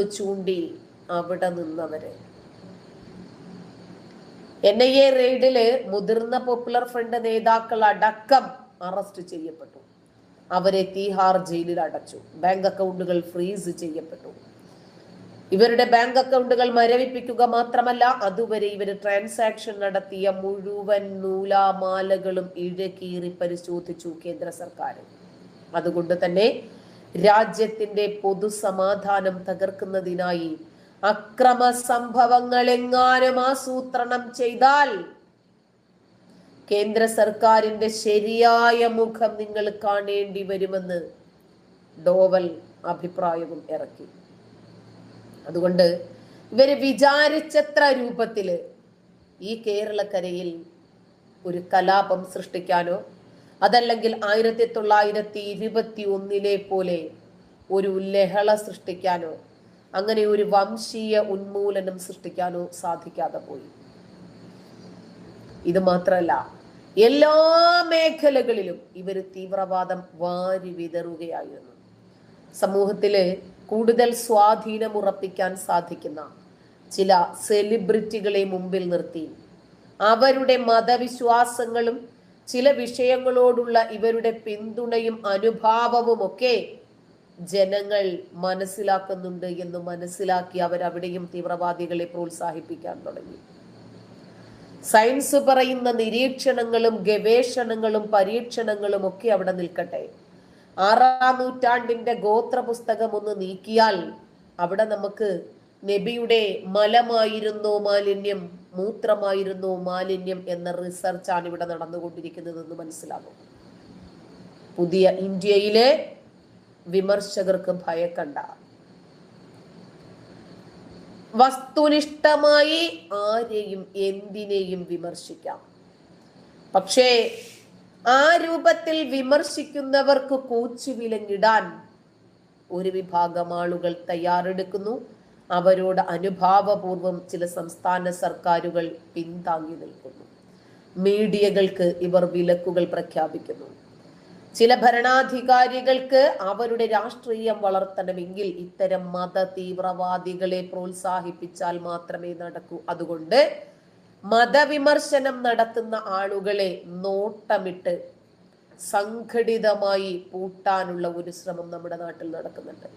ചൂണ്ടി അവിടെ നിന്നവര്. എൻ ഐ എ റെയ്ഡിൽ മുതിർന്ന പോപ്പുലർ ഫ്രണ്ട് നേതാക്കൾ അടക്കം അറസ്റ്റ് ചെയ്യപ്പെട്ടു. അവരെ തീഹാർ ജയിലിൽ അടച്ചു. ബാങ്ക് അക്കൗണ്ടുകൾ ഫ്രീസ് ചെയ്യപ്പെട്ടു. ഇവരുടെ ബാങ്ക് അക്കൗണ്ടുകൾ മരവിപ്പിക്കുക മാത്രമല്ല അതുവരെ ഇവർ ട്രാൻസാക്ഷൻ നടത്തിയ മുഴുവൻ നൂലാമാലകളും ഇഴകീറി പരിശോധിച്ചു കേന്ദ്ര സർക്കാർ. അതുകൊണ്ട് തന്നെ രാജ്യത്തിന്റെ പൊതുസമാധാനം തകർക്കുന്നതിനായി അക്രമ സംഭവങ്ങൾ എങ്ങാനും ആസൂത്രണം ചെയ്താൽ കേന്ദ്ര സർക്കാരിന്റെ ശരിയായ മുഖം നിങ്ങൾ കാണേണ്ടി വരുമെന്ന് ഡോവൽ അഭിപ്രായവും ഇറക്കി. അതുകൊണ്ട് ഇവർ വിചാരിച്ചത്ര രൂപത്തിൽ ഈ കേരളക്കരയിൽ ഒരു കലാപം സൃഷ്ടിക്കാനോ അതല്ലെങ്കിൽ ആയിരത്തി തൊള്ളായിരത്തി ഇരുപത്തി ഒന്നിലെ പോലെ ഒരു ലഹള സൃഷ്ടിക്കാനോ അങ്ങനെ ഒരു വംശീയ ഉന്മൂലനം സൃഷ്ടിക്കാനോ സാധിക്കാതെ പോയി. ഇത് മാത്രമല്ല എല്ലാ മേഖലകളിലും ഇവർ തീവ്രവാദം വാരി വിതറുകയായിരുന്നു. സമൂഹത്തിൽ കൂടുതൽ സ്വാധീനം ഉറപ്പിക്കാൻ സാധിക്കുന്ന ചില സെലിബ്രിറ്റികളെ മുമ്പിൽ നിർത്തി. അവരുടെ മതവിശ്വാസങ്ങളും ചില വിഷയങ്ങളോടുള്ള ഇവരുടെ പിന്തുണയും അനുഭാവവും ഒക്കെ ജനങ്ങൾ മനസ്സിലാക്കുന്നുണ്ട് എന്ന് മനസ്സിലാക്കി അവിടെയും തീവ്രവാദികളെ പ്രോത്സാഹിപ്പിക്കാൻ തുടങ്ങി. സയൻസ് പറയുന്ന നിരീക്ഷണങ്ങളും ഗവേഷണങ്ങളും പരീക്ഷണങ്ങളും ഒക്കെ അവിടെ നിൽക്കട്ടെ. ആറാം നൂറ്റാണ്ടിന്റെ ഗോത്ര പുസ്തകം ഒന്ന് നീക്കിയാൽ അവിടെ നമുക്ക് നബിയുടെ മലമായിരുന്നോ മാലിന്യം മൂത്രമായിരുന്നോ മാലിന്യം എന്ന റിസർച്ചാണ് ഇവിടെ നടന്നുകൊണ്ടിരിക്കുന്നതെന്ന് മനസ്സിലാകും. പുതിയ ഇന്ത്യയിലെ വിമർശകർക്ക് ഭയക്കണ്ട. വസ്തുനിഷ്ഠമായി ആരെയും എന്തിനേയും വിമർശിക്കാം. പക്ഷേ ആ രൂപത്തിൽ വിമർശിക്കുന്നവർക്ക് കൂച്ചുവിലങ്ങിടാൻ ഒരു വിഭാഗം ആളുകൾ തയ്യാറെടുക്കുന്നു. അവരോട് അനുഭാവപൂർവം ചില സംസ്ഥാന സർക്കാരുകൾ പിന്താങ്ങി നിൽക്കുന്നു. മീഡിയകൾക്ക് ഇവർ വിലക്കുകൾ പ്രഖ്യാപിക്കുന്നു. ചില ഭരണാധികാരികൾക്ക് അവരുടെ രാഷ്ട്രീയം വളർത്തണമെങ്കിൽ ഇത്തരം മത തീവ്രവാദികളെ പ്രോത്സാഹിപ്പിച്ചാൽ മാത്രമേ നടക്കൂ. അതുകൊണ്ട് മതവിമർശനം നടത്തുന്ന ആളുകളെ നോട്ടമിട്ട് സംഘടിതമായി പൂട്ടാനുള്ള ഒരു ശ്രമം നമ്മുടെ നാട്ടിൽ നടക്കുന്നുണ്ട്.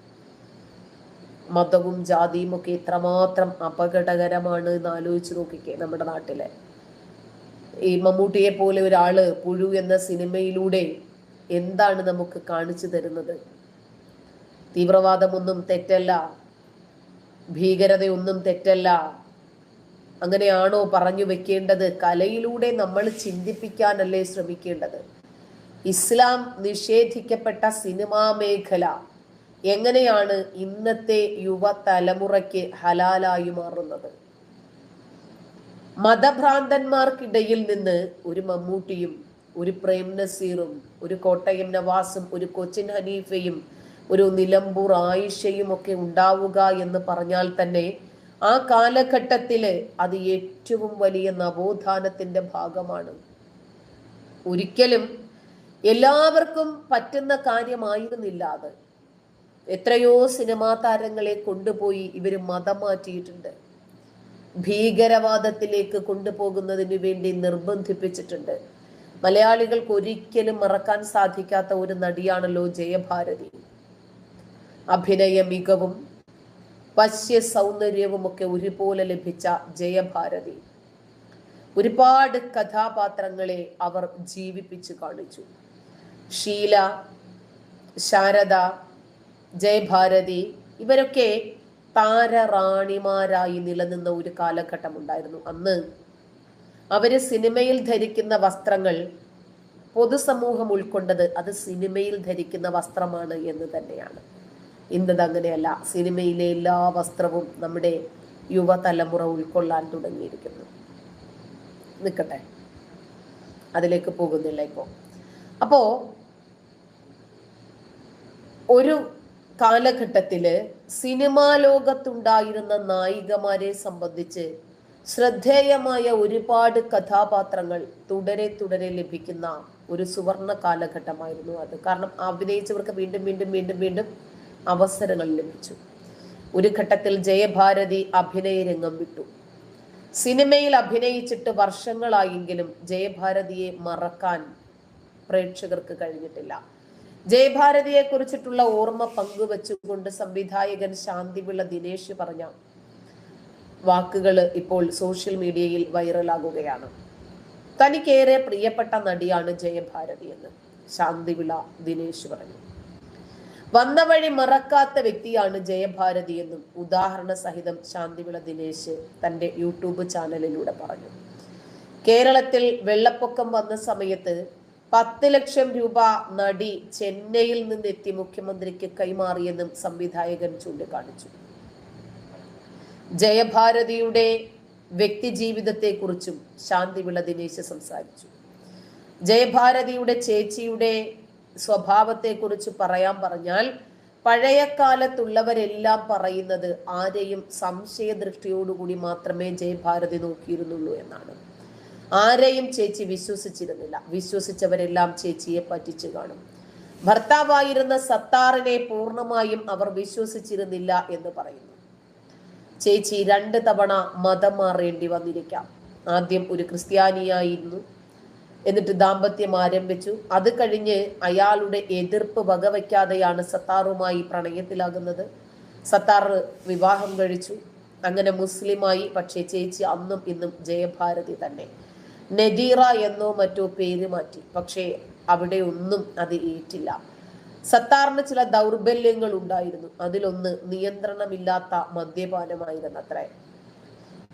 മതവും ജാതിയും ഒക്കെ എത്രമാത്രം അപകടകരമാണ് എന്ന് ആലോചിച്ച് നോക്കിക്കേ നമ്മുടെ നാട്ടിലെ. ഈ മമ്മൂട്ടിയെ പോലെ ഒരാൾ പുഴു എന്ന സിനിമയിലൂടെ എന്താണ് നമുക്ക് കാണിച്ചു തരുന്നത്? തീവ്രവാദമൊന്നും തെറ്റല്ല. ഭീകരതയൊന്നും തെറ്റല്ല. അങ്ങനെയാണോ പറഞ്ഞു വെക്കേണ്ടത്? കലയിലൂടെ നമ്മൾ ചിന്തിപ്പിക്കാനല്ലേ ശ്രമിക്കേണ്ടത്? ഇസ്ലാം നിഷേധിക്കപ്പെട്ട സിനിമാ മേഖല എങ്ങനെയാണ് ഇന്നത്തെ യുവതലമുറയ്ക്ക് ഹലാലായി മാറുന്നത്? മതഭ്രാന്തന്മാർക്കിടയിൽ നിന്ന് ഒരു മമ്മൂട്ടിയും ഒരു പ്രേം നസീറും ഒരു കോട്ടയം നവാസും ഒരു കൊച്ചിൻ ഹനീഫയും ഒരു നിലമ്പൂർ ആയിഷയും ഒക്കെ ഉണ്ടാവുക എന്ന് പറഞ്ഞാൽ തന്നെ ആ കാലഘട്ടത്തിൽ അത് ഏറ്റവും വലിയ നവോത്ഥാനത്തിന്റെ ഭാഗമാണ്. ഒരിക്കലും എല്ലാവർക്കും പറ്റുന്ന കാര്യമായിരുന്നില്ല അത്. എത്രയോ സിനിമാ താരങ്ങളെ കൊണ്ടുപോയി ഇവർ മതം മാറ്റിയിട്ടുണ്ട് ഭീകരവാദത്തിലേക്ക് കൊണ്ടുപോകുന്നതിന് വേണ്ടി നിർബന്ധിപ്പിച്ചിട്ടുണ്ട്. മലയാളികൾക്ക് ഒരിക്കലും മറക്കാൻ സാധിക്കാത്ത ഒരു നടിയാണല്ലോ ജയഭാരതി. അഭിനയ മികവും വശ്യ സൗന്ദര്യവും ഒക്കെ ഒരുപോലെ ലഭിച്ച ജയഭാരതി. ഒരുപാട് കഥാപാത്രങ്ങളെ അവർ ജീവിപ്പിച്ചു കാണിച്ചു. ഷീല ശാരദ ജയഭാരതി ഇവരൊക്കെ താരറാണിമാരായി നിലനിന്ന ഒരു കാലഘട്ടം ഉണ്ടായിരുന്നു അന്ന് അവർ സിനിമയിൽ ധരിക്കുന്ന വസ്ത്രങ്ങൾ പൊതുസമൂഹം ഉൾക്കൊണ്ടത് അത് സിനിമയിൽ ധരിക്കുന്ന വസ്ത്രമാണ് എന്ന് തന്നെയാണ്. ഇന്നത് അങ്ങനെയല്ല. സിനിമയിലെ എല്ലാ വസ്ത്രവും നമ്മുടെ യുവതലമുറ ഉൾക്കൊള്ളാൻ തുടങ്ങിയിരിക്കുന്നു. നിൽക്കട്ടെ അതിലേക്ക് പോകുന്നില്ല ഇപ്പോൾ അപ്പോൾ ഒരു കാലഘട്ടത്തിൽ സിനിമാ ലോകത്തുണ്ടായിരുന്ന നായികമാരെ സംബന്ധിച്ച് ശ്രദ്ധേയമായ ഒരുപാട് കഥാപാത്രങ്ങൾ തുടരെ തുടരെ ലഭിക്കുന്ന ഒരു സുവർണ കാലഘട്ടമായിരുന്നു അത്. കാരണം അഭിനയിച്ചവർക്ക് വീണ്ടും വീണ്ടും വീണ്ടും വീണ്ടും അവസരങ്ങൾ ലഭിച്ചു. ഒരു ഘട്ടത്തിൽ ജയഭാരതി അഭിനയ രംഗം വിട്ടു. സിനിമയിൽ അഭിനയിച്ചിട്ട് വർഷങ്ങളായെങ്കിലും ജയഭാരതിയെ മറക്കാൻ പ്രേക്ഷകർക്ക് കഴിഞ്ഞിട്ടില്ല. ജയഭാരതിയെ കുറിച്ചിട്ടുള്ള ഓർമ്മ പങ്കുവച്ചുകൊണ്ട് സംവിധായകൻ ശാന്തിപിള്ള ദിനേശ് പറഞ്ഞ വാക്കുകൾ ഇപ്പോൾ സോഷ്യൽ മീഡിയയിൽ വൈറലാകുകയാണ്. തനിക്കേറെ പ്രിയപ്പെട്ട നടിയാണ് ജയഭാരതി എന്ന് ശാന്തിവിള ദിനേശ് പറഞ്ഞു. വന്ന വഴി മറക്കാത്ത വ്യക്തിയാണ് ജയഭാരതി എന്നും ഉദാഹരണ സഹിതം ശാന്തിവിള ദിനേശ് തന്റെ യൂട്യൂബ് ചാനലിലൂടെ പറഞ്ഞു. കേരളത്തിൽ വെള്ളപ്പൊക്കം വന്ന സമയത്ത് പത്ത് ലക്ഷം രൂപ നടി ചെന്നൈയിൽ നിന്നെത്തി മുഖ്യമന്ത്രിക്ക് കൈമാറിയെന്നും സംവിധായകൻ ചൂണ്ടിക്കാണിച്ചു. ജയഭാരതിയുടെ വ്യക്തി ശാന്തി ശാന്തിവിള ദിനേശ് സംസാരിച്ചു. ജയഭാരതിയുടെ ചേച്ചിയുടെ സ്വഭാവത്തെക്കുറിച്ച് പറയാൻ പറഞ്ഞാൽ പഴയ കാലത്തുള്ളവരെല്ലാം പറയുന്നത് ആരെയും സംശയദൃഷ്ടിയോടുകൂടി മാത്രമേ ജയഭാരതി നോക്കിയിരുന്നുള്ളൂ എന്നാണ്. ആരെയും ചേച്ചി വിശ്വസിച്ചിരുന്നില്ല. വിശ്വസിച്ചവരെല്ലാം ചേച്ചിയെ പറ്റിച്ചു കാണും. ഭർത്താവായിരുന്ന സത്താറിനെ പൂർണമായും അവർ വിശ്വസിച്ചിരുന്നില്ല എന്ന് പറയുന്നു. ചേച്ചി രണ്ട് തവണ മതം മാറേണ്ടി വന്നിരിക്കാം. ആദ്യം ഒരു ക്രിസ്ത്യാനിയായിരുന്നു. എന്നിട്ട് ദാമ്പത്യം ആരംഭിച്ചു. അത് കഴിഞ്ഞ് അയാളുടെ എതിർപ്പ് വകവയ്ക്കാതെയാണ് സത്താറുമായി പ്രണയത്തിലാകുന്നത്. സത്താർ വിവാഹം കഴിച്ചു. അങ്ങനെ മുസ്ലിമായി പക്ഷേ ചേച്ചി അന്നും ഇന്നും ജയഭാരതി തന്നെ. നദീറ എന്നോ മറ്റോ പേര് മാറ്റി. പക്ഷേ അവിടെ ഒന്നും അത് ഏറ്റില്ല. സത്താറിന് ചില ദൗർബല്യങ്ങൾ ഉണ്ടായിരുന്നു. അതിലൊന്ന് നിയന്ത്രണമില്ലാത്ത മദ്യപാനമായിരുന്നു അത്ര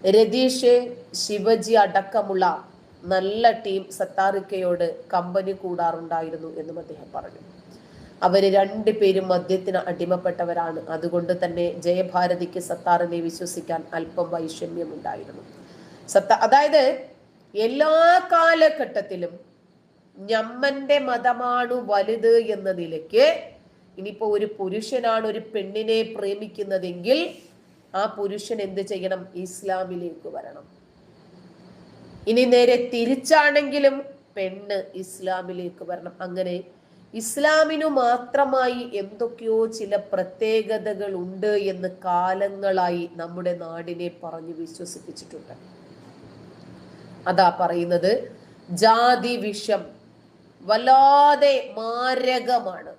രതീഷ് ശിവജി അടക്കമുള്ള നല്ല ടീം സത്താറിക്കയോട് കമ്പനി കൂടാറുണ്ടായിരുന്നു എന്നും അദ്ദേഹം പറഞ്ഞു. അവർ രണ്ടുപേരും മദ്യത്തിന് അടിമപ്പെട്ടവരാണ്. അതുകൊണ്ട് തന്നെ ജയഭാരതിക്ക് സത്താറിനെ വിശ്വസിക്കാൻ അല്പം വൈഷമ്യമുണ്ടായിരുന്നു. സത്ത അതായത് എല്ലാ കാലഘട്ടത്തിലും ഞമ്മന്റെ മതമാണ് വലുത് എന്ന നിലയ്ക്ക് ഇനിയിപ്പോ ഒരു പുരുഷനാണ് ഒരു പെണ്ണിനെ പ്രേമിക്കുന്നതെങ്കിൽ ആ പുരുഷൻ എന്ത് ചെയ്യണം? ഇസ്ലാമിലേക്ക് വരണം. ഇനി നേരെ തിരിച്ചാണെങ്കിലും പെണ്ണ് ഇസ്ലാമിലേക്ക് വരണം. അങ്ങനെ ഇസ്ലാമിനു മാത്രമായി എന്തൊക്കെയോ ചില പ്രത്യേകതകൾ ഉണ്ട് എന്ന് കാലങ്ങളായി നമ്മുടെ നാടിനെ പറഞ്ഞു വിശ്വസിപ്പിച്ചിട്ടുണ്ട്. അതാ പറയുന്നത്. ജാതി വിഷം വല്ലാതെ മാരകമാണ്.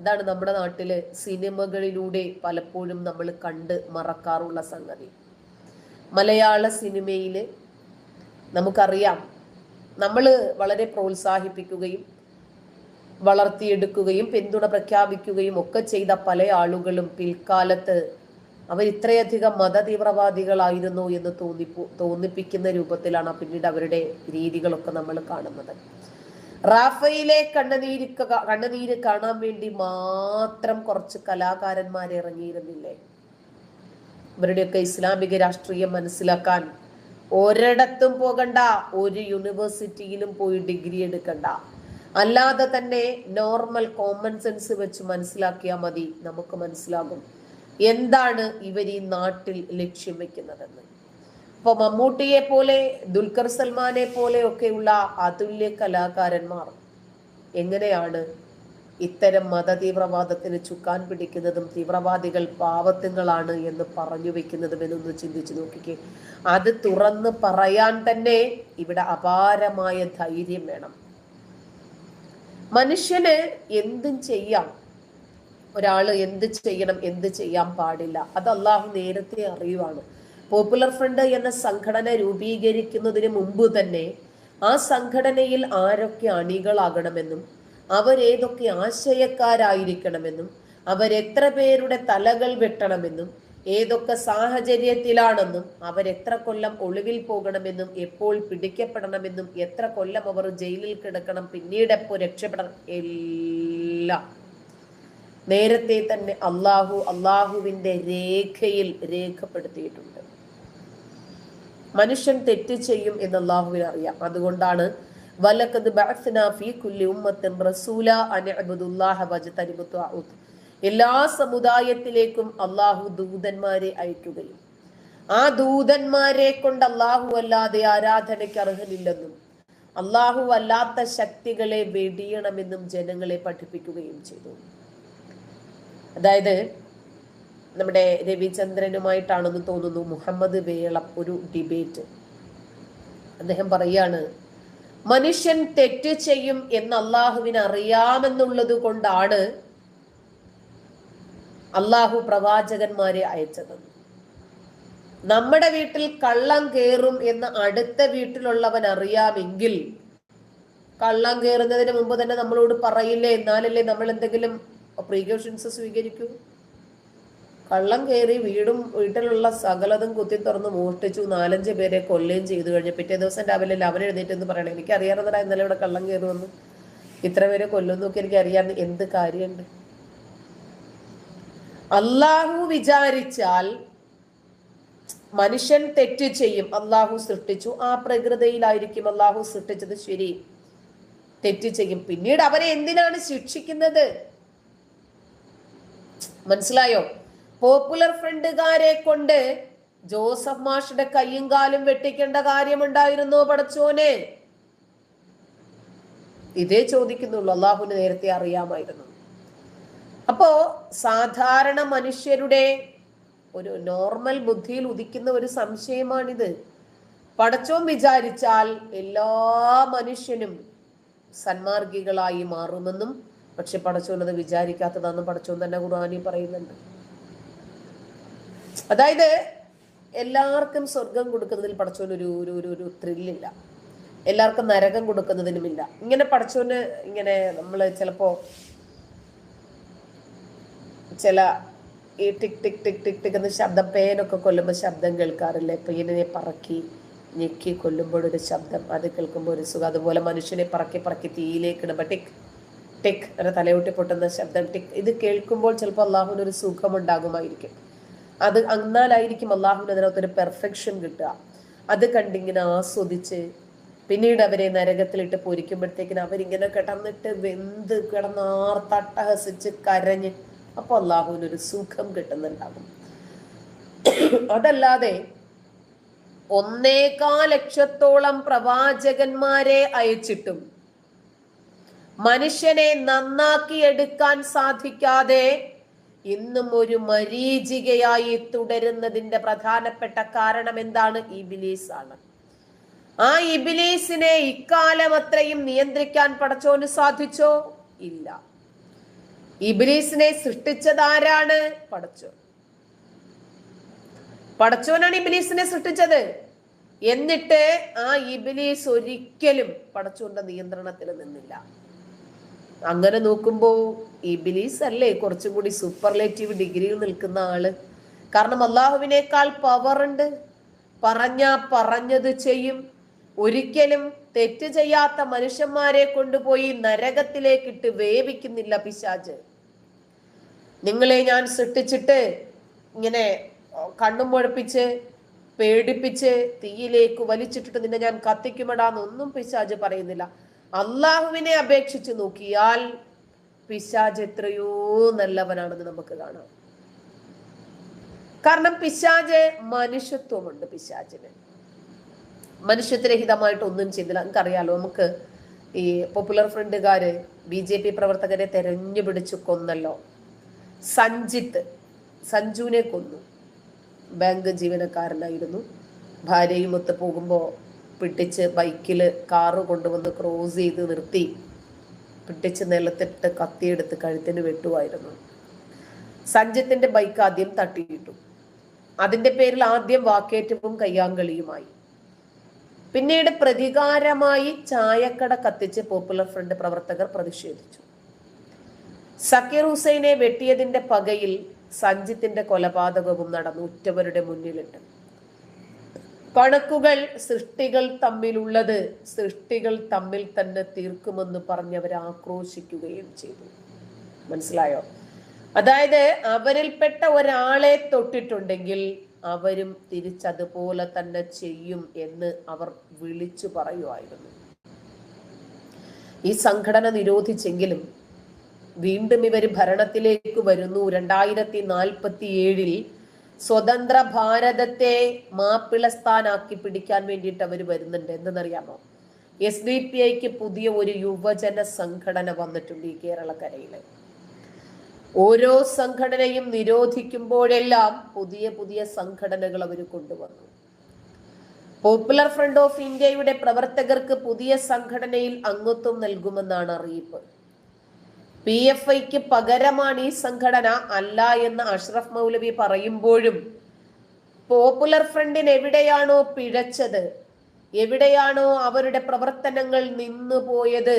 അതാണ് നമ്മുടെ നാട്ടിൽ സിനിമകളിലൂടെ പലപ്പോഴും നമ്മൾ കണ്ട് മറക്കാറുള്ള സംഗതി. മലയാള സിനിമയിൽ നമുക്കറിയാം നമ്മൾ വളരെ പ്രോത്സാഹിപ്പിക്കുകയും വളർത്തിയെടുക്കുകയും പിന്തുണ പ്രഖ്യാപിക്കുകയും ഒക്കെ ചെയ്ത പല ആളുകളും പിൽക്കാലത്ത് അവർ ഇത്രയധികം മതതീവ്രവാദികളായിരുന്നു എന്ന് തോന്നിപ്പോ തോന്നിപ്പിക്കുന്ന രൂപത്തിലാണ് പിന്നീട് അവരുടെ രീതികളൊക്കെ നമ്മൾ കാണുന്നത്. റാഫയിലെ കണ്ണുനീര് കണ്ണുനീര് കാണാൻ വേണ്ടി മാത്രം കുറച്ച് കലാകാരന്മാർ ഇറങ്ങിയിരുന്നില്ലേ? അവരുടെയൊക്കെ ഇസ്ലാമിക രാഷ്ട്രീയം മനസ്സിലാക്കാൻ ഒരിടത്തും പോകണ്ട ഒരു യൂണിവേഴ്സിറ്റിയിലും പോയി ഡിഗ്രി എടുക്കണ്ട. അല്ലാതെ തന്നെ നോർമൽ കോമൺ സെൻസ് വെച്ച് മനസ്സിലാക്കിയാൽ മതി നമുക്ക് മനസ്സിലാകും. എന്താണ് ഇവർ ഈ നാട്ടിൽ ലക്ഷ്യം വെക്കുന്നതെന്ന്? ഇപ്പൊ മമ്മൂട്ടിയെ പോലെ ദുൽഖർ സൽമാനെ പോലെയൊക്കെയുള്ള അതുല്യ കലാകാരന്മാർ എങ്ങനെയാണ് ഇത്തരം മത തീവ്രവാദത്തിന് ചുക്കാൻ പിടിക്കുന്നതും തീവ്രവാദികൾ പാവത്തുങ്ങളാണ് എന്ന് പറഞ്ഞു വെക്കുന്നതും എന്നൊന്ന് ചിന്തിച്ചു നോക്കിക്കേ. അത് തുറന്ന് പറയാൻ തന്നെ ഇവിടെ അപാരമായ ധൈര്യം വേണം. മനുഷ്യന് എന്തും ചെയ്യാം. ഒരാൾ എന്ത് ചെയ്യണം എന്ത് ചെയ്യാൻ പാടില്ല. അത് അള്ളാഹു നേരത്തെ അറിയുവാണ്. പോപ്പുലർ ഫ്രണ്ട് എന്ന സംഘടന രൂപീകരിക്കുന്നതിന് മുമ്പ് തന്നെ ആ സംഘടനയിൽ ആരൊക്കെ അണികളാകണമെന്നും അവരേതൊക്കെ ആശയക്കാരായിരിക്കണമെന്നും അവരെത്ര പേരുടെ തലകൾ വെട്ടണമെന്നും ഏതൊക്കെ സാഹചര്യത്തിലാണെന്നും അവരെത്ര കൊല്ലം ഒളിവിൽ പോകണമെന്നും എപ്പോൾ പിടിക്കപ്പെടണമെന്നും എത്ര കൊല്ലം അവർ ജയിലിൽ കിടക്കണം പിന്നീട് എപ്പോൾ രക്ഷപ്പെടണം എല്ലാം നേരത്തെ തന്നെ അള്ളാഹു അള്ളാഹുവിന്റെ രേഖയിൽ രേഖപ്പെടുത്തിയിട്ടുണ്ട്. മനുഷ്യൻ തെറ്റ് ചെയ്യും എന്ന് അള്ളാഹുവിന് അറിയാം. അതുകൊണ്ടാണ് വലക്കത് ഫീ കുല്ലി ഉമ്മത്തിൻ റസൂല എല്ലാ സമുദായത്തിലേക്കും അള്ളാഹു ദൂതന്മാരെ അയക്കുകയും ആ ദൂതന്മാരെ കൊണ്ട് അള്ളാഹു അല്ലാതെ ആരാധനയ്ക്ക് അർഹനില്ലെന്നും അള്ളാഹു അല്ലാത്ത ശക്തികളെ വെടിയണമെന്നും ജനങ്ങളെ പഠിപ്പിക്കുകയും ചെയ്തു. അതായത് നമ്മുടെ രവിചന്ദ്രനുമായിട്ടാണെന്ന് തോന്നുന്നു മുഹമ്മദ് വേളം ഒരു ഡിബേറ്റ്. അദ്ദേഹം പറയാണ് മനുഷ്യൻ തെറ്റ് ചെയ്യും എന്ന് അള്ളാഹുവിന് അറിയാമെന്നുള്ളത് കൊണ്ടാണ് അള്ളാഹു പ്രവാചകന്മാരെ അയച്ചത്. നമ്മുടെ വീട്ടിൽ കള്ളം കയറും എന്ന് അടുത്ത വീട്ടിലുള്ളവൻ അറിയാമെങ്കിൽ കള്ളം കയറുന്നതിന് മുമ്പ് തന്നെ നമ്മളോട് പറയില്ലേ എന്നാലല്ലേ നമ്മൾ എന്തെങ്കിലും പ്രീകോഷൻസ് സ്വീകരിക്കൂ. കള്ളം കയറി വീടും വീട്ടിലുള്ള സകലതും കുത്തി തുറന്ന് മോഷ്ടിച്ചു. നാലഞ്ച് പേരെ കൊല്ലുകയും ചെയ്തു കഴിഞ്ഞു പിറ്റേ ദിവസം രാവിലെ അവൻ എഴുന്നേറ്റ് എന്ന് പറയണേ. എനിക്ക് അറിയാറുന്നതാ ഇന്നലെ ഇവിടെ കള്ളം കയറി വന്നു ഇത്ര പേരെ കൊല്ലുന്നൊക്കെ എനിക്ക് അറിയാറ് എന്ത് കാര്യമുണ്ട്? അള്ളാഹു വിചാരിച്ചാൽ മനുഷ്യൻ തെറ്റ് ചെയ്യും. അള്ളാഹു സൃഷ്ടിച്ചു. ആ പ്രകൃതിയിലായിരിക്കും അള്ളാഹു സൃഷ്ടിച്ചത് ശരി. തെറ്റ് ചെയ്യും. പിന്നീട് അവരെ എന്തിനാണ് ശിക്ഷിക്കുന്നത്? മനസ്സിലായോ? പോപ്പുലർ ഫ്രണ്ടുകാരെ കൊണ്ട് ജോസഫ് മാഷിന്റെ കയ്യും കാലും വെട്ടിക്കേണ്ട കാര്യമുണ്ടായിരുന്നോ പടച്ചോനെ. ഇതേ ചോദിക്കുന്നുള്ളൂ അള്ളാഹുവിന് നേരത്തെ അറിയാമായിരുന്നു. അപ്പോ സാധാരണ മനുഷ്യരുടെ ഒരു നോർമൽ ബുദ്ധിയിൽ ഉദിക്കുന്ന ഒരു സംശയമാണിത്. പടച്ചോൻ വിചാരിച്ചാൽ എല്ലാ മനുഷ്യനും സന്മാർഗികളായി മാറുമെന്നും പക്ഷെ പടച്ചോൻ അത് വിചാരിക്കാത്തതാണെന്ന് പടച്ചോൻ തന്നെ ഖുർആാനി പറയുന്നുണ്ട്. അതായത് എല്ലാവർക്കും സ്വർഗം കൊടുക്കുന്നതിൽ പടച്ചോൻ ഒരു ഒരു ഒരു ഒരു ത്രില്ലില്ല എല്ലാവർക്കും നരകം കൊടുക്കുന്നതിനുമില്ല. ഇങ്ങനെ പടച്ചോന് ഇങ്ങനെ നമ്മൾ ചിലപ്പോ ചില ഈ tick tick tick tick tick എന്ന ശബ്ദം പേനൊക്കെ കൊല്ലുമ്പോൾ ശബ്ദം കേൾക്കാറില്ലേ? പേനിനെ പറക്കി ഞെക്കി കൊല്ലുമ്പോൾ ഒരു ശബ്ദം അത് കേൾക്കുമ്പോൾ ഒരു സുഖം. അതുപോലെ മനുഷ്യനെ പറക്കി പറക്കി തീയിലേക്ക് ഇടുമ്പോൾ ടിക് ടിക് ഒരു തലയോട്ടി പൊട്ടുന്ന ശബ്ദം ടിക്. ഇത് കേൾക്കുമ്പോൾ ചിലപ്പോൾ അള്ളാഹുവിന് ഒരു സുഖമുണ്ടാകുമായിരിക്കും. അത് അന്നാലായിരിക്കും അള്ളാഹുവിന് അതിനകത്തൊരു പെർഫെക്ഷൻ കിട്ടുക. അത് കണ്ടിങ്ങനെ ആസ്വദിച്ച് പിന്നീട് അവരെ നരകത്തിലിട്ട് പൊരിക്കുമ്പോഴത്തേക്കിന് അവരിങ്ങനെ കിടന്നിട്ട് വെന്ത് കിടന്നാർത്തട്ടഹസിച്ച് കരഞ്ഞ് അപ്പോൾ അള്ളാഹുവിനൊരു സുഖം കിട്ടുന്നുണ്ടാകും. അതല്ലാതെ ഒന്നേകാ ലക്ഷത്തോളം പ്രവാചകന്മാരെ അയച്ചിട്ടും മനുഷ്യനെ നന്നാക്കി എടുക്കാൻ സാധിക്കാതെ ഇന്നും ഒരു മരീചികയായി തുടരുന്നതിന്റെ പ്രധാനപ്പെട്ട കാരണം എന്താണ്? ഇബിലീസ് ആണ് ആ ഇബിലീസിനെ ഇക്കാലം അത്രയും നിയന്ത്രിക്കാൻ പടച്ചോന് സാധിച്ചോ? ഇല്ല. ഇബിലീസിനെ സൃഷ്ടിച്ചത് ആരാണ് പടച്ചോൻ. പടച്ചോനാണ് ഇബിലീസിനെ സൃഷ്ടിച്ചത്. എന്നിട്ട് ആ ഇബിലീസ് ഒരിക്കലും പടച്ചോന്റെ നിയന്ത്രണത്തിൽ നിന്നില്ല. അങ്ങനെ നോക്കുമ്പോൾ ഇബിലീസ് അല്ലേ കുറച്ചും കൂടി സൂപ്പർലേറ്റീവ് ഡിഗ്രിയിൽ നിൽക്കുന്ന ആൾ. കാരണം അള്ളാഹുവിനേക്കാൾ പവർ ഉണ്ട്. പറഞ്ഞ പറഞ്ഞത് ചെയ്യും. ഒരിക്കലും തെറ്റ് ചെയ്യാത്ത മനുഷ്യന്മാരെ കൊണ്ടുപോയി നരകത്തിലേക്കിട്ട് വേവിക്കുന്നില്ല പിശാജ്. നിങ്ങളെ ഞാൻ സൃഷ്ടിച്ചിട്ട് ഇങ്ങനെ കണ്ണും മുഴപ്പിച്ച് പേടിപ്പിച്ച് തീയിലേക്ക് വലിച്ചിട്ടിട്ട് നിന്നെ ഞാൻ കത്തിക്കുമടാന്നൊന്നും പിശാജ് പറയുന്നില്ല. അള്ളാഹുവിനെ അപേക്ഷിച്ച് നോക്കിയാൽ പിശാജ് എത്രയോ നല്ലവനാണെന്ന് നമുക്ക് കാണാം. കാരണം പിശാജ് മനുഷ്യത്വമുണ്ട് പിശാജിന്. മനുഷ്യത്വരഹിതമായിട്ട് ഒന്നും ചെയ്തില്ല. നമുക്കറിയാലോ നമുക്ക് ഈ പോപ്പുലർ ഫ്രണ്ടുകാര് ബി ജെ പി പ്രവർത്തകരെ തെരഞ്ഞു പിടിച്ചു കൊന്നല്ലോ. സഞ്ജിത്ത് സഞ്ജുവിനെ കൊന്നു. ബാങ്ക് ജീവനക്കാരനായിരുന്നു. ഭാര്യയും ഒത്ത് പോകുമ്പോൾ പിടിച്ച് ബൈക്കിൽ കാറ് കൊണ്ടുവന്ന് ക്രോസ് ചെയ്ത് നിർത്തി. പിടിച്ച് നിലത്തിട്ട് കത്തിയെടുത്ത് കഴുത്തിന് വെട്ടുമായിരുന്നു. സഞ്ജിത്തിന്റെ ബൈക്ക് ആദ്യം തട്ടിയിട്ടു. അതിന്റെ പേരിൽ ആദ്യം വാക്കേറ്റവും കയ്യാങ്കളിയുമായി. പിന്നീട് പ്രതികാരമായി ചായക്കട കത്തിച്ച് പോപ്പുലർ ഫ്രണ്ട് പ്രവർത്തകർ പ്രതിഷേധിച്ചു. സക്കീർ ഹുസൈനെ വെട്ടിയതിന്റെ പകയിൽ സഞ്ജിത്തിന്റെ കൊലപാതകവും നടന്നു ഉറ്റവരുടെ മുന്നിലുണ്ട്. കണക്കുകൾ സൃഷ്ടികൾ തമ്മിലുള്ളത് സൃഷ്ടികൾ തമ്മിൽ തന്നെ തീർക്കുമെന്ന് പറഞ്ഞവർ ആക്രോശിക്കുകയും ചെയ്തു. മനസ്സിലായോ? അതായത് അവരിൽപ്പെട്ട ഒരാളെ തൊട്ടിട്ടുണ്ടെങ്കിൽ അവരും തിരിച്ചതുപോലെ തന്നെ ചെയ്യും എന്ന് അവർ വിളിച്ചു പറയുമായിരുന്നു ഈ സംഘടന നിരോധിച്ചെങ്കിലും വീണ്ടും ഇവർ ഭരണത്തിലേക്ക് വരുന്നു. രണ്ടായിരത്തി നാൽപ്പത്തി ഏഴിൽ സ്വതന്ത്ര ഭാരതത്തെ മാപ്പിളസ്ഥാനാക്കി പിടിക്കാൻ വേണ്ടിയിട്ട് അവർ വരുന്നുണ്ട്. എന്തെന്നറിയാമോ? എസ് ഡി പി ഐക്ക് പുതിയ ഒരു യുവജന സംഘടന വന്നിട്ടുണ്ട് ഈ കേരളക്കരയിൽ ഓരോ സംഘടനയും നിരോധിക്കുമ്പോഴെല്ലാം പുതിയ പുതിയ സംഘടനകൾ അവർ കൊണ്ടുവന്നു. പോപ്പുലർ ഫ്രണ്ട് ഓഫ് ഇന്ത്യയുടെ പ്രവർത്തകർക്ക് പുതിയ സംഘടനയിൽ അംഗത്വം നൽകുമെന്നാണ് അറിയിപ്പ്. പി എഫ് ഐക്ക് പകരമാണ് ഈ സംഘടന അല്ല എന്ന് അഷ്റഫ് മൗലവി പറയുമ്പോഴും പോപ്പുലർ ഫ്രണ്ടിന് എവിടെയാണോ പിഴച്ചത് എവിടെയാണോ അവരുടെ പ്രവർത്തനങ്ങൾ നിന്നുപോയത്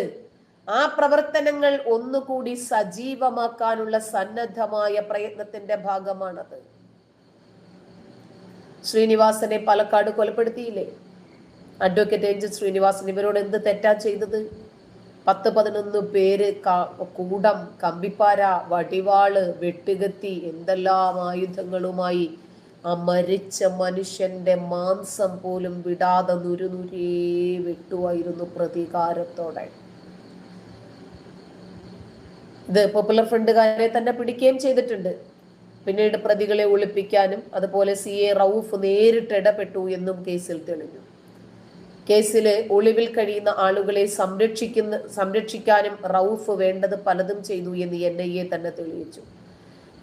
ആ പ്രവർത്തനങ്ങൾ ഒന്നുകൂടി സജീവമാക്കാനുള്ള സന്നദ്ധമായ പ്രയത്നത്തിന്റെ ഭാഗമാണത്. ശ്രീനിവാസനെ പാലക്കാട് കൊലപ്പെടുത്തിയില്ലേ? അഡ്വക്കേറ്റ് ഏഞ്ചൽ ശ്രീനിവാസൻ ഇവരോട് എന്ത് തെറ്റാ ചെയ്തത്? പത്ത് പതിനൊന്ന് പേര് കൂടം കമ്പിപ്പാര വടിവാൾ വെട്ടുകത്തി എന്തെല്ലാം ആയുധങ്ങളുമായി ആ മരിച്ച മനുഷ്യന്റെ മാംസം പോലും വിടാതെ നുരുനുരേ വെട്ടുമായിരുന്നു പ്രതികാരത്തോടെ. ഇത് പോപ്പുലർ ഫ്രണ്ടുകാരെ തന്നെ പിടിക്കുകയും ചെയ്തിട്ടുണ്ട്. പിന്നീട് പ്രതികളെ ഒളിപ്പിക്കാനും അതുപോലെ സി എ റൌഫ് നേരിട്ട് ഇടപെട്ടു എന്നും കേസിൽ തെളിഞ്ഞു. കേസിൽ ഒളിവിൽ കഴിയുന്ന ആളുകളെ സംരക്ഷിക്കുന്ന സംരക്ഷിക്കാനും റൌഫ് വേണ്ടത് പലതും ചെയ്തു എന്ന് എൻ ഐ എ തന്നെ തെളിയിച്ചു.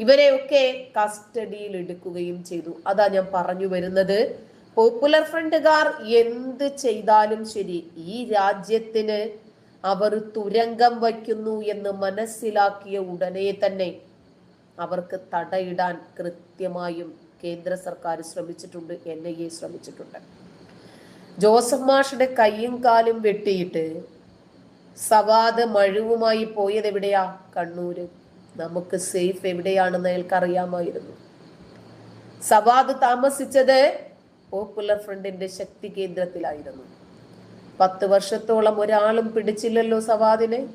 ഇവരെയൊക്കെ കസ്റ്റഡിയിൽ എടുക്കുകയും ചെയ്തു. അതാ ഞാൻ പറഞ്ഞു വരുന്നത്. പോപ്പുലർ ഫ്രണ്ടുകാർ എന്ത് ചെയ്താലും ശരി ഈ രാജ്യത്തിന് അവർ തുരങ്കം വയ്ക്കുന്നു എന്ന് മനസ്സിലാക്കിയ ഉടനെ തന്നെ അവർക്ക് തടയിടാൻ കൃത്യമായും കേന്ദ്ര സർക്കാർ ശ്രമിച്ചിട്ടുണ്ട് എൻ ഐ എ ശ്രമിച്ചിട്ടുണ്ട്. ജോസഫ് മാഷിന്റെ കയ്യും കാലും വെട്ടിയിട്ട് സവാദ് മഴുവുമായി പോയത് എവിടെയാ? കണ്ണൂര്. നമുക്ക് സേഫ് എവിടെയാണെന്ന് അയാൾക്ക് അറിയാമായിരുന്നു. സവാദ് താമസിച്ചത് പോപ്പുലർ ഫ്രണ്ടിന്റെ ശക്തി കേന്ദ്രത്തിലായിരുന്നു. പത്ത് വർഷത്തോളം ഒരാളും പിടിച്ചില്ലല്ലോ സവാദിനെ.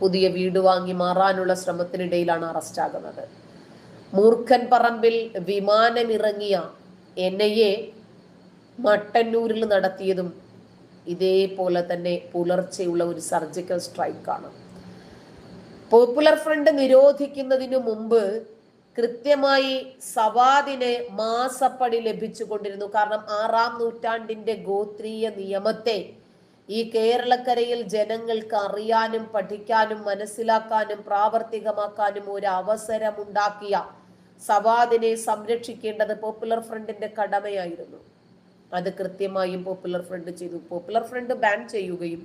പുതിയ വീട് വാങ്ങി മാറാനുള്ള ശ്രമത്തിനിടയിലാണ് അറസ്റ്റ് ആകുന്നത് മൂർഖൻ പറമ്പിൽ വിമാനമിറങ്ങിയ എൻ ഐ എ മട്ടന്നൂരിൽ നടത്തിയതും ഇതേപോലെ തന്നെ പുലർച്ചെയുള്ള ഒരു സർജിക്കൽ സ്ട്രൈക്കാണ് പോപ്പുലർ ഫ്രണ്ട് നിരോധിക്കുന്നതിനു മുമ്പ് കൃത്യമായി സവാദിന് മാസപ്പടി ലഭിച്ചുകൊണ്ടിരുന്നു. കാരണം ആറാം നൂറ്റാണ്ടിന്റെ ഗോത്രീയ നിയമത്തെ ഈ കേരളക്കരയിൽ ജനങ്ങൾക്ക് അറിയാനും പഠിക്കാനും മനസ്സിലാക്കാനും പ്രാവർത്തികമാക്കാനും ഒരു അവസരമുണ്ടാക്കിയ സവാദിനെ സംരക്ഷിക്കേണ്ടത് പോപ്പുലർ ഫ്രണ്ടിന്റെ കടമയായിരുന്നു. അത് കൃത്യമായും പോപ്പുലർ ഫ്രണ്ട് ചെയ്തു. പോപ്പുലർ ഫ്രണ്ട് ബാൻ ചെയ്യുകയും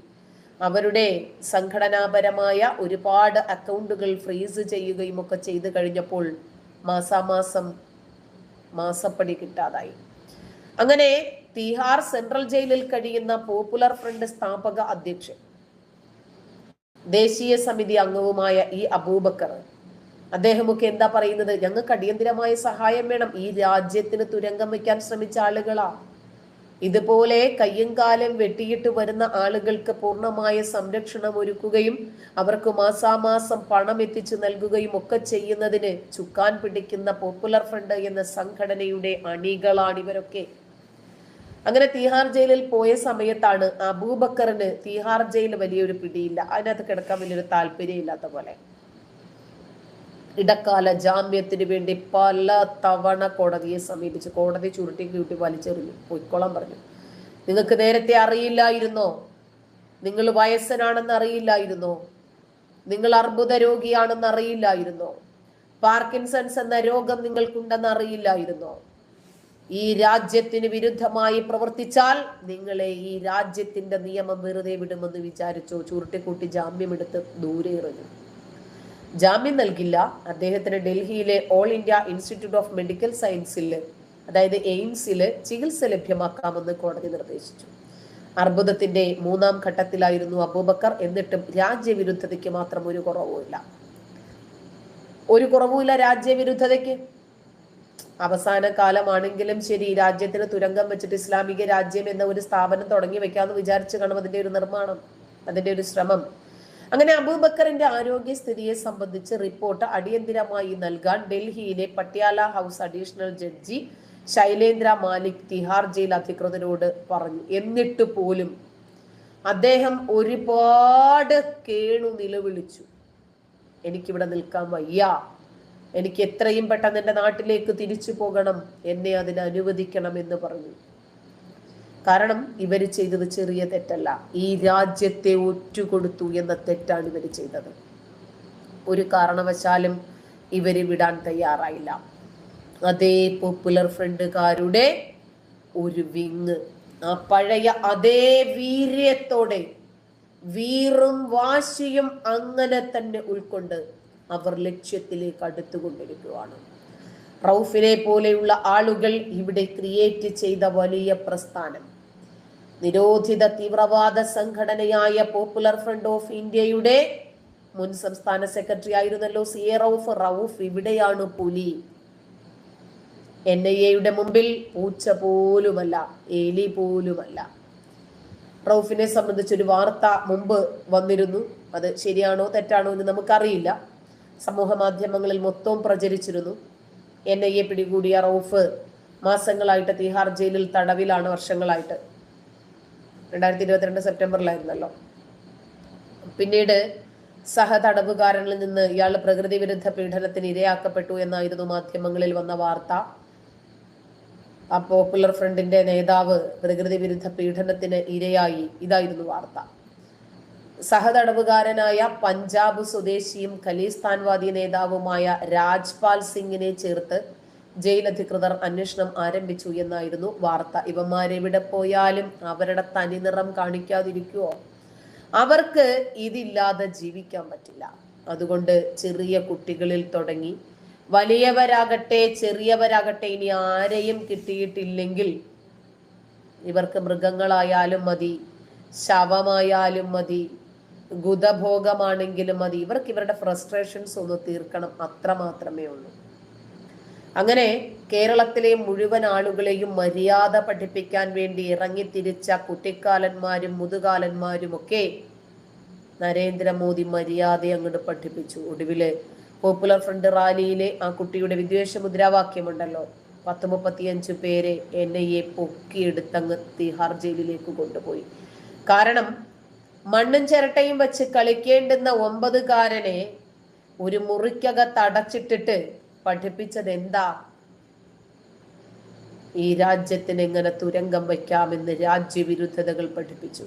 അവരുടെ സംഘടനാപരമായ ഒരുപാട് അക്കൗണ്ടുകൾ ഫ്രീസ് ചെയ്യുകയും ഒക്കെ ചെയ്തു കഴിഞ്ഞപ്പോൾ മാസാമാസം മാസപ്പടി കിട്ടാതായി. അങ്ങനെ തീഹാർ സെൻട്രൽ ജയിലിൽ കഴിയുന്ന പോപ്പുലർ ഫ്രണ്ട് സ്ഥാപക അധ്യക്ഷൻ ദേശീയ സമിതി അംഗവുമായ ഈ അബൂബക്കർ അദ്ദേഹമൊക്കെ എന്താ പറയുന്നത്? ഞങ്ങൾക്ക് അടിയന്തിരമായ സഹായം വേണം. ഈ രാജ്യത്തിന് തുരങ്കം വയ്ക്കാൻ ശ്രമിച്ച ആളുകളാ. ഇതുപോലെ കയ്യും കാലം വെട്ടിയിട്ട് വരുന്ന ആളുകൾക്ക് പൂർണമായ സംരക്ഷണം ഒരുക്കുകയും അവർക്ക് മാസാമാസം പണം എത്തിച്ചു നൽകുകയും ഒക്കെ ചെയ്യുന്നതിന് ചുക്കാൻ പിടിക്കുന്ന പോപ്പുലർ ഫ്രണ്ട് എന്ന സംഘടനയുടെ അണികളാണ് ഇവരൊക്കെ. അങ്ങനെ തീഹാർ ജയിലിൽ പോയ സമയത്താണ് അബൂബക്കറിന് തീഹാർ ജയിൽ വലിയൊരു പിടിയില്ല. അതിനകത്ത് കിടക്കാൻ വലിയൊരു താല്പര്യം ഇല്ലാത്ത പോലെ. ഇടക്കാല ജാമ്യത്തിന് വേണ്ടി പല തവണ കോടതിയെ സമീപിച്ചു കോടതി ചുരുട്ടി കൂട്ടി വലിച്ചെറിഞ്ഞു. പൊയ്ക്കോളാൻ പറഞ്ഞു. നിങ്ങൾക്ക് നേരത്തെ അറിയില്ലായിരുന്നോ? നിങ്ങൾ വയസ്സനാണെന്ന് അറിയില്ലായിരുന്നോ? നിങ്ങൾ അർബുദ രോഗിയാണെന്ന് അറിയില്ലായിരുന്നോ? പാർക്കിൻസൺസ് എന്ന രോഗം നിങ്ങൾക്കുണ്ടെന്ന് അറിയില്ലായിരുന്നോ? ഈ രാജ്യത്തിന് വിരുദ്ധമായി പ്രവർത്തിച്ചാൽ നിങ്ങളെ ഈ രാജ്യത്തിന്റെ നിയമം വെറുതെ വിടുമെന്ന് വിചാരിച്ചോ? ചുരുട്ടിക്കൂട്ടി ജാമ്യമെടുത്ത് ദൂരെ എറിഞ്ഞു. ജാമ്യം നൽകില്ല. അദ്ദേഹത്തിന് ഡൽഹിയിലെ all India institute of medical സയൻസിൽ അതായത് എയിംസിൽ ചികിത്സ ലഭ്യമാക്കാമെന്ന് കോടതി നിർദ്ദേശിച്ചു. അർബുദത്തിന്റെ മൂന്നാം ഘട്ടത്തിലായിരുന്നു അബൂബക്കർ എന്നിട്ടും രാജ്യവിരുദ്ധതയ്ക്ക് മാത്രം ഒരു കുറവുമില്ല. ഒരു കുറവുമില്ല രാജ്യവിരുദ്ധതയ്ക്ക്. അവസാന കാലമാണെങ്കിലും ശരി രാജ്യത്തിന് തുരങ്കം വെച്ചിട്ട് ഇസ്ലാമിക രാജ്യം എന്ന ഒരു സ്ഥാപനം തുടങ്ങി വെക്കാമെന്ന് വിചാരിച്ചു കാണും അതിന്റെ ഒരു നിർമ്മാണം അതിന്റെ ഒരു ശ്രമം. അങ്ങനെ അബൂബക്കറിന്റെ ആരോഗ്യസ്ഥിതിയെ സംബന്ധിച്ച് റിപ്പോർട്ട് അടിയന്തിരമായി നൽകാൻ ഡൽഹിയിലെ Patiala house additional judge Shailendra Malik Tihar jail അധികൃതരോട് പറഞ്ഞു. എന്നിട്ട് പോലും അദ്ദേഹം ഒരുപാട് കേണു നിലവിളിച്ചു. എനിക്കിവിടെ നിൽക്കാൻ വയ്യ. എനിക്ക് എത്രയും പെട്ടെന്ന് എന്റെ നാട്ടിലേക്ക് തിരിച്ചു പോകണം. എന്നെ അതിന് അനുവദിക്കണം എന്ന് പറഞ്ഞു. കാരണം ഇവർ ചെയ്തത് ചെറിയ തെറ്റല്ല. ഈ രാജ്യത്തെ ഒറ്റുകൊടുത്തു എന്ന തെറ്റാണ് ഇവർ ചെയ്തത്. ഒരു കാരണവശാലും ഇവർ വിടാൻ തയ്യാറായില്ല. അതേ പോപ്പുലർ ഫ്രണ്ടുകാരുടെ ഒരു വിങ് ആ പഴയ അതേ വീര്യത്തോടെ വീറും വാശിയും അങ്ങനെ തന്നെ ഉൾക്കൊണ്ട് അവർ ലക്ഷ്യത്തിലേക്ക് അടുത്തുകൊണ്ടിരിക്കുകയാണ്. റൌഫിനെ പോലെയുള്ള ആളുകൾ ഇവിടെ ക്രിയേറ്റ് ചെയ്ത വലിയ പ്രസ്ഥാനം. നിരോധിത തീവ്രവാദ സംഘടനയായ പോപ്പുലർ ഫ്രണ്ട് ഓഫ് ഇന്ത്യയുടെ മുൻ സംസ്ഥാന സെക്രട്ടറി ആയിരുന്നല്ലോ സി എ റൌഫ്. റൌഫ് ഇവിടെയാണ് പുലി. എൻ ഐ എയുടെ മുമ്പിൽ പൂച്ച പോലുമല്ല എലി പോലുമല്ല. റൌഫിനെ സംബന്ധിച്ചൊരു വാർത്ത മുമ്പ് വന്നിരുന്നു. അത് ശരിയാണോ തെറ്റാണോ എന്ന് നമുക്കറിയില്ല. സമൂഹ മാധ്യമങ്ങളിൽ മൊത്തവും പ്രചരിച്ചിരുന്നു. എൻ ഐ എ പിടികൂടിയ റൌഫ് മാസങ്ങളായിട്ട് തിഹാർ ജയിലിൽ തടവിലാണ് വർഷങ്ങളായിട്ട്. രണ്ടായിരത്തി ഇരുപത്തിരണ്ട് സെപ്റ്റംബറിലായിരുന്നല്ലോ. പിന്നീട് സഹതടവുകാരനിൽ നിന്ന് ഇയാൾ പ്രകൃതി വിരുദ്ധ പീഡനത്തിന് ഇരയാക്കപ്പെട്ടു എന്നായിരുന്നു മാധ്യമങ്ങളിൽ വന്ന വാർത്ത. ആ പോപ്പുലർ ഫ്രണ്ടിന്റെ നേതാവ് പ്രകൃതി വിരുദ്ധ പീഡനത്തിന് ഇരയായി. ഇതായിരുന്നു വാർത്ത. സഹതടവുകാരനായ പഞ്ചാബ് സ്വദേശിയും ഖലീസ്ഥാൻവാദി നേതാവുമായ രാജ്പാൽ സിംഗിനെ ചേർത്ത് ജയിൽ അധികൃതർ അന്വേഷണം ആരംഭിച്ചു എന്നായിരുന്നു വാർത്ത. ഇവന്മാരെവിടെ പോയാലും അവരുടെ തനിനിറം കാണിക്കാതിരിക്കുവോ? അവർക്ക് ഇതില്ലാതെ ജീവിക്കാൻ പറ്റില്ല. അതുകൊണ്ട് ചെറിയ കുട്ടികളിൽ തുടങ്ങി. വലിയവരാകട്ടെ ചെറിയവരാകട്ടെ ഇനി ആരെയും കിട്ടിയിട്ടില്ലെങ്കിൽ ഇവർക്ക് മൃഗങ്ങളായാലും മതി ശവമായാലും മതി ഗുതഭോഗമാണെങ്കിലും മതി. ഇവർക്ക് ഇവരുടെ ഫ്രസ്ട്രേഷൻസ് ഒന്ന് തീർക്കണം. അത്ര മാത്രമേ ഉള്ളൂ. അങ്ങനെ കേരളത്തിലെ മുഴുവൻ ആളുകളെയും മര്യാദ പഠിപ്പിക്കാൻ വേണ്ടി ഇറങ്ങിത്തിരിച്ച കുട്ടിക്കാലന്മാരും മുതുകാലന്മാരും ഒക്കെ നരേന്ദ്രമോദി മര്യാദ അങ്ങോട്ട് പഠിപ്പിച്ചു. ഒടുവിൽ പോപ്പുലർ ഫ്രണ്ട് റാലിയിലെ ആ കുട്ടിയുടെ വിദ്വേഷ മുദ്രാവാക്യമുണ്ടല്ലോ. പത്ത് മുപ്പത്തിയഞ്ചു പേരെ എൻ ഐ എ പൊക്കിയെടുത്തങ്ങ് തിഹാർ ജയിലിലേക്ക് കൊണ്ടുപോയി. കാരണം മണ്ണും ചിരട്ടയും വെച്ച് കളിക്കേണ്ടുന്ന ഒമ്പതുകാരനെ ഒരു മുറിക്കകത്ത് അടച്ചിട്ടിട്ട് പഠിപ്പിച്ചത് എന്താ ഈ രാജ്യത്തിന് എങ്ങനെ തുരങ്കം വയ്ക്കാമെന്ന് രാജ്യവിരുദ്ധതകൾ പഠിപ്പിച്ചു.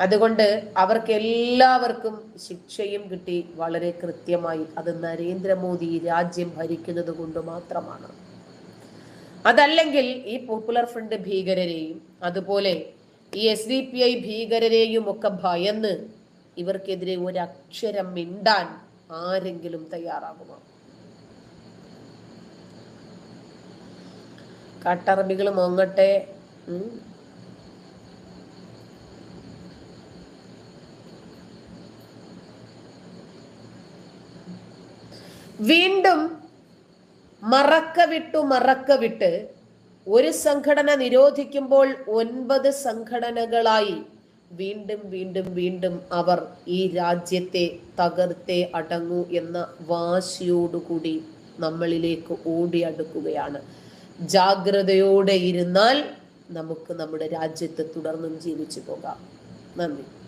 അതുകൊണ്ട് അവർക്ക് എല്ലാവർക്കും ശിക്ഷയും കിട്ടി. വളരെ കൃത്യമായി അത് നരേന്ദ്രമോദി രാജ്യം ഭരിക്കുന്നത് കൊണ്ട് മാത്രമാണ്. അതല്ലെങ്കിൽ ഈ പോപ്പുലർ ഫ്രണ്ട് ഭീകരരെയും അതുപോലെ ഈ എസ് ഡി പി ഐ ഭീകരരെയും ഒക്കെ ഭയന്ന് ഇവർക്കെതിരെ ഒരക്ഷരം മിണ്ടാൻ ആരെങ്കിലും തയ്യാറാകുമോ? കട്ടറബികൾ മോങ്ങട്ടെ. വീണ്ടും മറക്ക വിട്ടു മറക്ക വിട്ട് ഒരു സംഘടന നിരോധിക്കുമ്പോൾ ഒൻപത് സംഘടനകളായി വീണ്ടും വീണ്ടും വീണ്ടും അവർ ഈ രാജ്യത്തെ തകർത്തെ അടങ്ങൂ എന്ന വാശിയോടുകൂടി നമ്മളിലേക്ക് ഓടിയടുക്കുകയാണ്. ജാഗ്രതയോടെ ഇരുന്നാൽ നമുക്ക് നമ്മുടെ രാജ്യത്ത് തുടർന്നും ജീവിച്ചു പോകാം. നന്ദി.